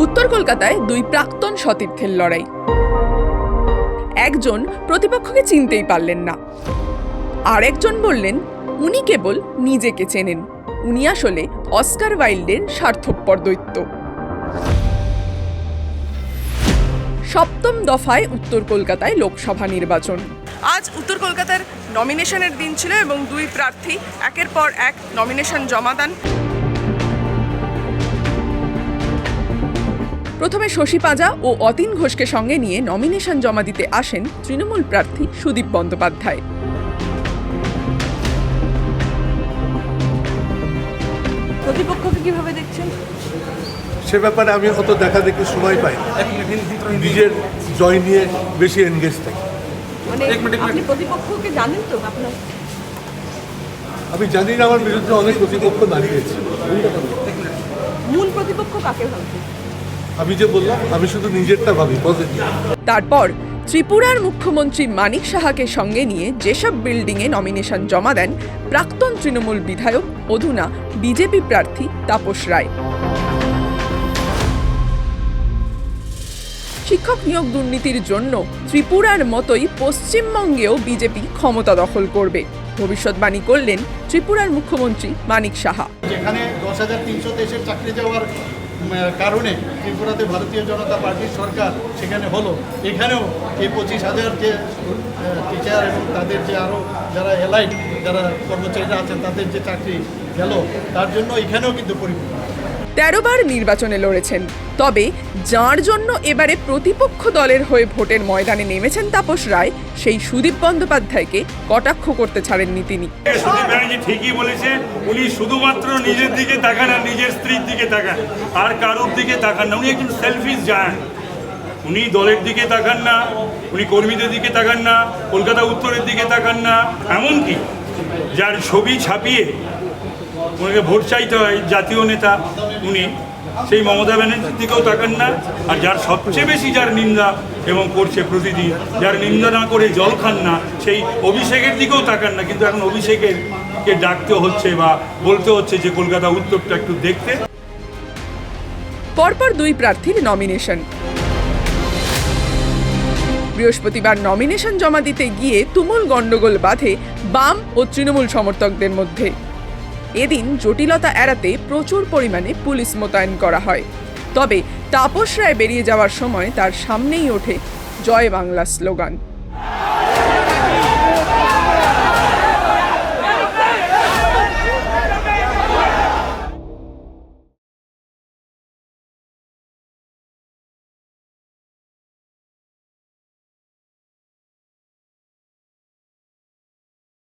উত্তর কলকাতায় দুই প্রাক্তন সতীর্থের লড়াই। একজন প্রতিপক্ষকে চিনতেই পারলেন না। আর একজন বললেন, উনি কেবল নিজেকে চেনেন। উনি আসলে অস্কার ওয়াইল্ডের স্বার্থপর দৈত্য। সপ্তম দফায় উত্তর কলকাতায় লোকসভা নির্বাচন। আজ উত্তর কলকাতার নমিনেশনের দিন ছিল এবং দুই প্রার্থী একের পর এক নমিনেশন জমা দেন। প্রথমে শশী পাজা ও অতীন ঘোষকে সঙ্গে নিয়ে নমিনেশন জমা দিতে আসেন তৃণমূল প্রার্থী সুদীপ বন্দ্যোপাধ্যায়। প্রতিপক্ষকে কীভাবে দেখছেন? সে ব্যাপারে আমি অত দেখা দেখি সময় পাই নিজের জয় নিয়ে বেশি এনগেজ থাকি। মানে আপনি প্রতিপক্ষকে জানেন তো আপনার? আমি জানি না আমার বিরুদ্ধে অনেক প্রতিপক্ষ দাঁড়িয়েছে। মূল প্রতিপক্ষ কাকে ভাবছেন? আমি যে বললাম আমি শুধু নিজেরটা ভাবি পজিটিভ তারপর ত্রিপুরার মুখ্যমন্ত্রী মানিক সাহাকে সঙ্গে নিয়ে যেসব বিল্ডিংয়ে নমিনেশন জমা দেন প্রাক্তন তৃণমূল বিধায়ক অধুনা বিজেপি প্রার্থী তাপস রায়। শিক্ষক নিয়োগ দুর্নীতির জন্য ত্রিপুরার মতোই পশ্চিমবঙ্গেও বিজেপি ক্ষমতা দখল করবে। ভবিষ্যৎবাণী করলেন ত্রিপুরার মুখ্যমন্ত্রী মানিক সাহা। যেখানে দশ হাজার তিনশো দেশের চাকরি যাওয়ার কারণে ত্রিপুরাতে ভারতীয় জনতা পার্টির সরকার সেখানে হলো। এখানেও এই পঁচিশ হাজার যে টিচার এবং তাদের যে আরও যারা এলাইট যারা কর্মচারীরা আছেন, তাদের যে চাকরি গেল, তার জন্য এখানেও কিন্তু পরিপূর্ণ। তেরো বার নির্বাচনে লড়েছেন। তবে যার জন্য এবারে প্রতিপক্ষ দলের হয়ে ভোটের ময়দানে নেমেছেন তাপস রায়, সেই সুদীপ বন্দ্যোপাধ্যায়কে কটাক্ষ করতে ছাড়েননি তিনি। ঠিকই বলেছে উনি শুধুমাত্র নিজের দিকে তাকান আর নিজের স্ত্রীর দিকে তাকান। আর কারোর দিকে তাকান না, উনি একজন সেলফিস যান উনি দলের দিকে তাকান না, উনি কর্মীদের দিকে তাকান না, কলকাতা উত্তরের দিকে তাকান না, এমনকি যার ছবি ছাপিয়ে ওনাকে ভোট চাইতে হয় জাতীয় নেতা উনি, সেই মমতা ব্যানার্জির দিকেও তাকান না, আর যার সবচেয়ে বেশি যার নিন্দা এবং করছে প্রতিদিন, যার নিন্দা না করে জল খান না, সেই অভিষেকের দিকেও তাকান না, কিন্তু এখন অভিষেকের কে ডাকতে হচ্ছে বা বলতে হচ্ছে যে কলকাতা উত্তরটা একটু দেখতে। পরপর দুই প্রার্থীর নমিনেশন বৃহস্পতিবার নমিনেশন জমা দিতে গিয়ে তুমুল গণ্ডগোল বাধে বাম ও তৃণমূল সমর্থকদের মধ্যে। এদিন জটিলতা এড়াতে প্রচুর পরিমাণে পুলিশ মোতায়েন করা হয়। তবে তাপস রায় বেরিয়ে যাওয়ার সময় তার সামনেই ওঠে জয় বাংলা স্লোগান।